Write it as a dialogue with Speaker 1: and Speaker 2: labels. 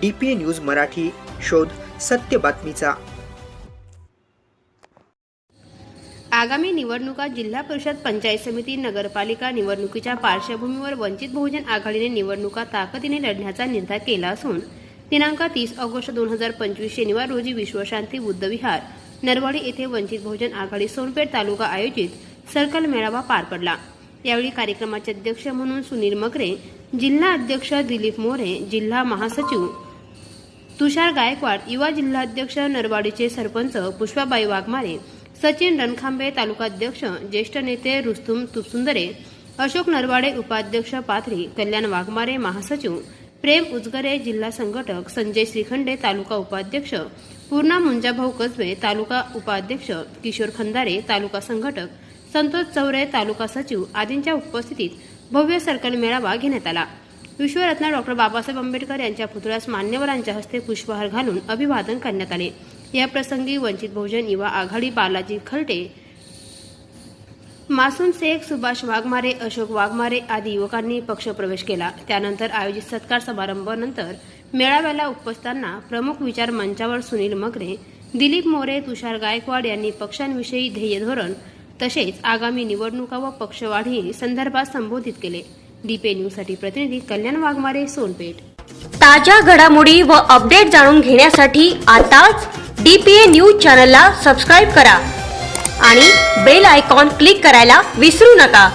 Speaker 1: D P A news Marathi शोध सत्य बातमीचा.
Speaker 2: आगामी निवडणुका जिल्हा परिषद पंचायत समिती नगरपालिका निवडणुकीच्या पार्श्वभूमीवर वंचित बहुजन आघाडीने निवडणुका ताकदीने लढण्याचा निर्धार केला असून दिनांक तीस ऑगस्ट दोन हजार पंचवीस शनिवार रोजी विश्वशांती बुद्ध विहार नरवाडी येथे वंचित बहुजन आघाडी सोनपेठ तालुका आयोजित सर्कल मेळावा पार पडला. यावेळी कार्यक्रमाचे अध्यक्ष म्हणून सुनील मकरे जिल्हा अध्यक्ष दिलीप मोरे जिल्हा महासचिव तुषार गायकवाड युवा जिल्हाध्यक्ष नरवाडीचे सरपंच पुष्पाबाई वाघमारे सचिन रणखांबे तालुकाध्यक्ष ज्येष्ठ नेते रुस्तुम तुपसुंदरे अशोक नरवाडे उपाध्यक्ष पाथरी कल्याण वाघमारे महासचिव प्रेम उजगरे जिल्हा संघटक संजय श्रीखंडे तालुका उपाध्यक्ष पूर्णा मुंजाभाऊ कसबे तालुका उपाध्यक्ष किशोर खंदारे तालुका संघटक संतोष चौरे तालुका सचिव आदींच्या उपस्थितीत भव्य सर्कल मेळावा घेण्यात आला. विश्वरत्न डॉक्टर बाबासाहेब आंबेडकर यांच्या पुतळ्यास मान्यवरांच्या हस्ते पुष्पहार घालून अभिवादन करण्यात आले. या प्रसंगी वंचित बहुजन युवा आघाडी बालाजी खर्टे मासूम शेख सुभाष वाघमारे अशोक वाघमारे आदी युवकांनी पक्षप्रवेश केला. त्यानंतर आयोजित सत्कार समारंभानंतर मेळाव्याला उपस्थितांना प्रमुख विचार मंचावर सुनील मगरे दिलीप मोरे तुषार गायकवाड यांनी पक्षांविषयी ध्येय धोरण तसेच आगामी निवडणुका व पक्षवाढी संदर्भात संबोधित केले. डीपे न्यूजसाठी प्रतिनिधी कल्याण वाघमारे सोनपेठ.
Speaker 3: ताज्या घडामोडी व अपडेट जाणून घेण्यासाठी आताच डीपीए न्यूज चॅनलला सबस्क्राईब करा आणि बेल आयकॉन क्लिक करायला विसरू नका.